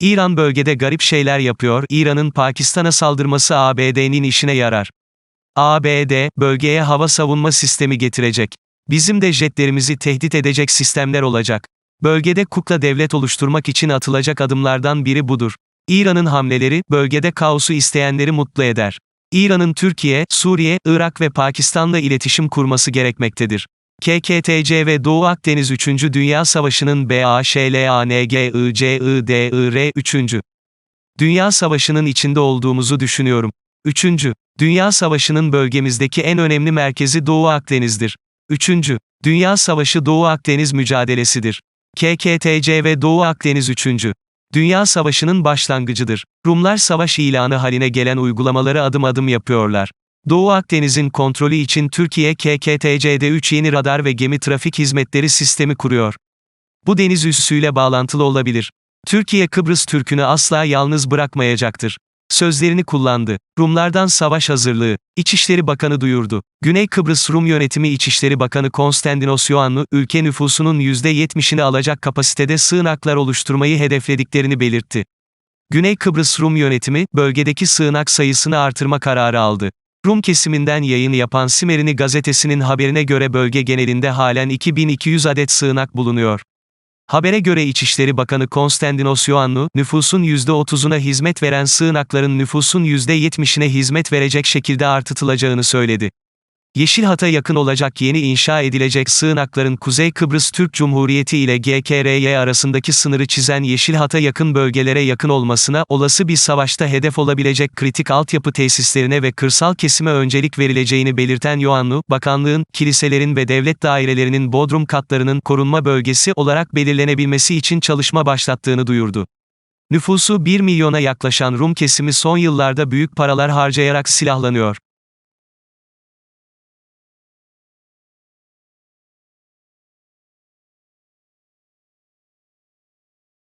İran bölgede garip şeyler yapıyor, İran'ın Pakistan'a saldırması ABD'nin işine yarar. ABD, bölgeye hava savunma sistemi getirecek. Bizim de jetlerimizi tehdit edecek sistemler olacak. Bölgede kukla devlet oluşturmak için atılacak adımlardan biri budur. İran'ın hamleleri, bölgede kaosu isteyenleri mutlu eder. İran'ın Türkiye, Suriye, Irak ve Pakistan'la iletişim kurması gerekmektedir. KKTC ve Doğu Akdeniz 3. Dünya Savaşı'nın BAŞLANGICIDIR 3. Dünya Savaşı'nın içinde olduğumuzu düşünüyorum. 3. Dünya Savaşı'nın bölgemizdeki en önemli merkezi Doğu Akdeniz'dir. 3. Dünya Savaşı Doğu Akdeniz mücadelesidir. KKTC ve Doğu Akdeniz 3. Dünya Savaşı'nın başlangıcıdır. Rumlar savaş ilanı haline gelen uygulamaları adım adım yapıyorlar. Doğu Akdeniz'in kontrolü için Türkiye KKTC'de 3 yeni radar ve gemi trafik hizmetleri sistemi kuruyor. Bu deniz üssüyle bağlantılı olabilir. Türkiye Kıbrıs Türk'ünü asla yalnız bırakmayacaktır. Sözlerini kullandı. Rumlardan savaş hazırlığı. İçişleri Bakanı duyurdu. Güney Kıbrıs Rum Yönetimi İçişleri Bakanı Konstantinos Ioannou, ülke nüfusunun %70'ini alacak kapasitede sığınaklar oluşturmayı hedeflediklerini belirtti. Güney Kıbrıs Rum Yönetimi, bölgedeki sığınak sayısını artırma kararı aldı. Rum kesiminden yayın yapan Simerini gazetesinin haberine göre bölge genelinde halen 2200 adet sığınak bulunuyor. Habere göre İçişleri Bakanı Konstantinos Ioannou, nüfusun %30'una hizmet veren sığınakların nüfusun %70'ine hizmet verecek şekilde artıtılacağını söyledi. Yeşil Hat'a yakın olacak yeni inşa edilecek sığınakların Kuzey Kıbrıs Türk Cumhuriyeti ile GKRY arasındaki sınırı çizen Yeşil Hat'a yakın bölgelere yakın olmasına, olası bir savaşta hedef olabilecek kritik altyapı tesislerine ve kırsal kesime öncelik verileceğini belirten Ioannou, bakanlığın, kiliselerin ve devlet dairelerinin bodrum katlarının korunma bölgesi olarak belirlenebilmesi için çalışma başlattığını duyurdu. Nüfusu 1 milyona yaklaşan Rum kesimi son yıllarda büyük paralar harcayarak silahlanıyor.